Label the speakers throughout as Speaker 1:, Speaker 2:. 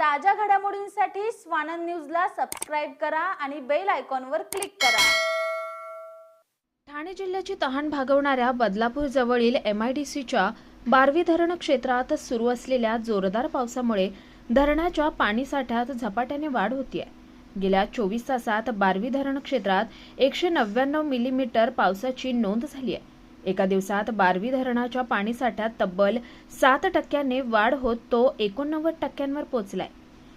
Speaker 1: ताज्या घडामोडींसाठी स्वानंद न्यूजला सबस्क्राईब करा आणि बेल आयकॉनवर क्लिक करा.
Speaker 2: ठाणे जिल्ह्याची तहान भागवणाऱ्या बदलापूर जवळील एम आय डी सीच्या बारवी धरण क्षेत्रात सुरू असलेल्या जोरदार पावसामुळे धरणाच्या पाणीसाठ्यात झपाट्याने वाढ होती आहे गेल्या चोवीस तासात बारवी धरण क्षेत्रात एकशे नव्याण्णव मिलीमीटर पावसाची नोंद झाली आहे एका दिवसात बारवी धरणाच्या पाणीसाठ्यात तब्बल सात टक्क्याने वाढ होत तो एकोणनव्वद टक्क्यांवर पोहोचलाय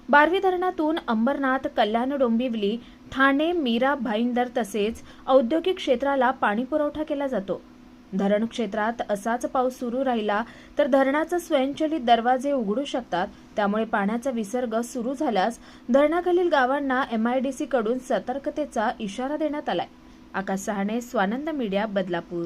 Speaker 2: बारवी धरणातून अंबरनाथ कल्याण डोंबिवली ठाणे मीरा भाईंदर तसेच औद्योगिक क्षेत्राला पाणी पुरवठा केला जातो. धरण क्षेत्रात असाच पाऊस सुरू राहिला तर धरणाचे स्वयंचलित दरवाजे उघडू शकतात. त्यामुळे पाण्याचा विसर्ग सुरू झाल्यास धरणाखालील गावांना एमआयडीसी कडून सतर्कतेचा इशारा देण्यात आलाय. Akash Sahane Swanand media Badlapur.